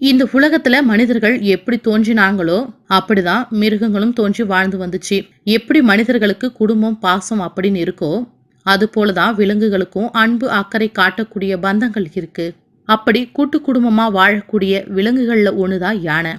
இந்த உலகத்துல மனிதர்கள் எப்படி தோன்றினாங்களோ அப்படிதான் மிருகங்களும் தோன்றி வாழ்ந்து வந்துச்சு. எப்படி மனிதர்களுக்கு குடும்பம் பாசம் அப்படின்னு இருக்கோ அது போலதான் விலங்குகளுக்கும் அன்பு அக்கறை காட்டக்கூடிய பந்தங்கள் இருக்கு. அப்படி கூட்டு குடும்பமா வாழக்கூடிய விலங்குகள்ல ஒண்ணுதான் யானை.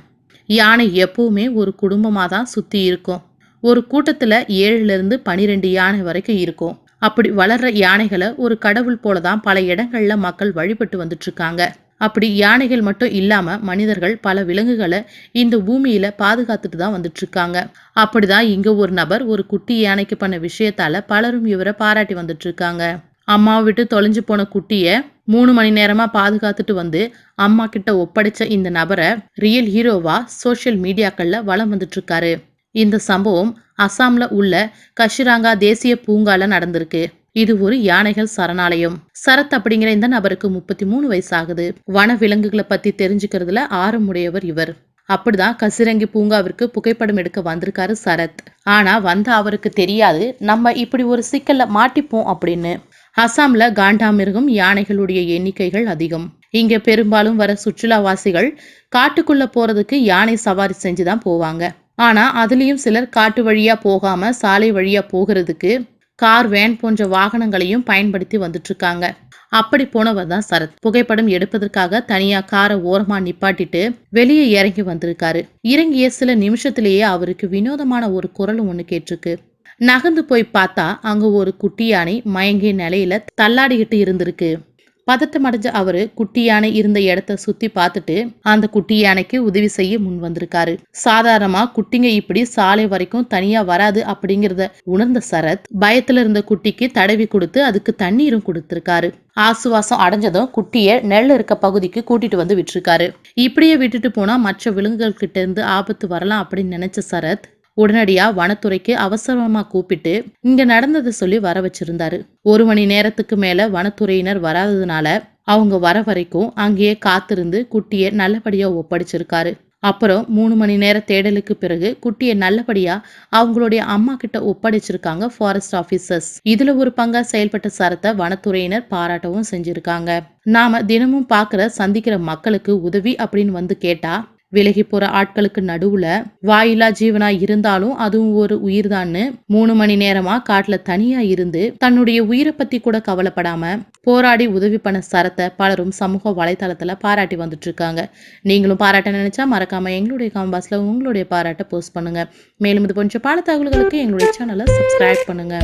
யானை எப்பவுமே ஒரு குடும்பமா தான் சுத்தி இருக்கும். ஒரு கூட்டத்துல ஏழுல இருந்து பனிரெண்டு யானை வரைக்கும் இருக்கும். அப்படி வளர்ற யானைகளை ஒரு கடவுள் போலதான் பல இடங்கள்ல மக்கள் வழிபட்டு வந்துட்டு இருக்காங்க. அப்படி யானைகள் மட்டும் இல்லாம மனிதர்கள் பல விலங்குகளை இந்த பூமியில பாதுகாத்துட்டு தான் வந்துட்டு இருக்காங்க அப்படிதான் இங்க ஒரு நபர் ஒரு குட்டி யானைக்கு பண்ண விஷயத்தால பலரும் இவரை பாராட்டி வந்துட்டு இருக்காங்க அம்மாவை விட்டு தொலைஞ்சு போன குட்டிய மூணு மணி நேரமா பாதுகாத்துட்டு வந்து அம்மா கிட்ட ஒப்படைச்ச இந்த நபரை ரியல் ஹீரோவா சோஷியல் மீடியாக்கள்ல வலம் வந்துட்டு இருக்காரு இந்த சம்பவம் அசாம்ல உள்ள கஷிராங்கா தேசிய பூங்கால நடந்திருக்கு. இது ஒரு யானைகள் சரணாலயம். சரத் அப்படிங்கிற இந்த நபருக்கு முப்பத்தி மூணு வயசாகுது. வன விலங்குகளை பத்தி தெரிஞ்சுக்கிறதுல ஆர்வமுடையவர் இவர். அப்படிதான் கசிரங்கி பூங்காவிற்கு புகைப்படம் எடுக்க வந்திருக்காரு சரத். ஆனா வந்த அவருக்கு தெரியாது நம்ம இப்படி ஒரு சிக்கல்ல மாட்டிப்போம் அப்படின்னு. அசாம்ல காண்டாமிருகம் யானைகளுடைய எண்ணிக்கைகள் அதிகம். இங்க பெரும்பாலும் வர சுற்றுலாவாசிகள் காட்டுக்குள்ள போறதுக்கு யானை சவாரி செஞ்சுதான் போவாங்க. ஆனா அதுலயும் சிலர் காட்டு வழியா போகாம சாலை வழியா போகிறதுக்கு கார் வேன் போன்ற வாகனங்களையும் பயன்படுத்தி வந்துட்டுருக்காங்க அப்படி போனவர் தான் சரத். புகைப்படம் எடுப்பதற்காக தனியா காரை ஓரமா நிப்பாட்டிட்டு வெளியே இறங்கி வந்திருக்காரு. இறங்கிய சில நிமிஷத்திலேயே அவருக்கு வினோதமான ஒரு குரல் ஒன்று கேட்டிருக்கு. நகர்ந்து போய் பார்த்தா அங்க ஒரு குட்டி யானை மயங்கிய நிலையில தள்ளாடிக்கிட்டு இருந்திருக்கு. பதட்டம் அடைஞ்ச அவரு குட்டி யானை இருந்த இடத்த சுத்தி பார்த்துட்டு அந்த குட்டி யானைக்கு உதவி செய்ய முன் வந்திருக்காரு. சாதாரணமா குட்டிங்க இப்படி சாலை வரைக்கும் தனியா வராது அப்படிங்கறத உணர்ந்த சரத் பயத்துல இருந்த குட்டிக்கு தடவி கொடுத்து அதுக்கு தண்ணீரும் கொடுத்திருக்காரு. ஆசுவாசம் அடைஞ்சதும் குட்டிய நெல் இருக்க பகுதிக்கு கூட்டிட்டு வந்து விட்டுருக்காரு. இப்படியே விட்டுட்டு போனா மற்ற விலங்குகள் கிட்ட இருந்து ஆபத்து வரலாம் அப்படின்னு நினைச்ச சரத் உடனடியா வனத்துறைக்கு அவசரமா கூப்பிட்டு இங்க நடந்ததை சொல்லி வர வச்சிருந்தாரு. ஒரு மணி நேரத்துக்கு மேல வனத்துறையினர் வராததுனால அவங்க வர வரைக்கும் அங்கேயே காத்திருந்து குட்டியை நல்லபடியா ஒப்படைச்சிருக்காரு. அப்புறம் மூணு மணி நேர தேடலுக்கு பிறகு குட்டியை நல்லபடியா அவங்களுடைய அம்மா கிட்ட ஒப்படைச்சிருக்காங்க ஃபாரஸ்ட் ஆபீசர்ஸ் இதுல ஒரு பங்கா செயல்பட்ட சரத்தை வனத்துறையினர் பாராட்டவும் செஞ்சிருக்காங்க. நாம தினமும் பாக்குற சந்திக்கிற மக்களுக்கு உதவி அப்படின்னு வந்து கேட்டா விலகி போற ஆட்களுக்கு நடுவுல வாயிலா ஜீவனா இருந்தாலும் அதுவும் ஒரு உயிர் தான்னு மூணு மணி நேரமா காட்டுல தனியா இருந்து தன்னுடைய உயிரை பத்தி கூட கவலைப்படாம போராடி உதவி பண்ண சரத்தை பலரும் சமூக வலைதளத்துல பாராட்டி வந்துட்டு இருக்காங்க. நீங்களும் பாராட்ட நினைச்சா மறக்காம எங்களுடைய காம்பாஸ்ல உங்களுடைய பாராட்டை போஸ்ட் பண்ணுங்க. மேலும் இது போன்ற பாடத்தகவல்களுக்கு தகவல்களுக்கு எங்களுடைய சேனலை சப்ஸ்கிரைப் பண்ணுங்க.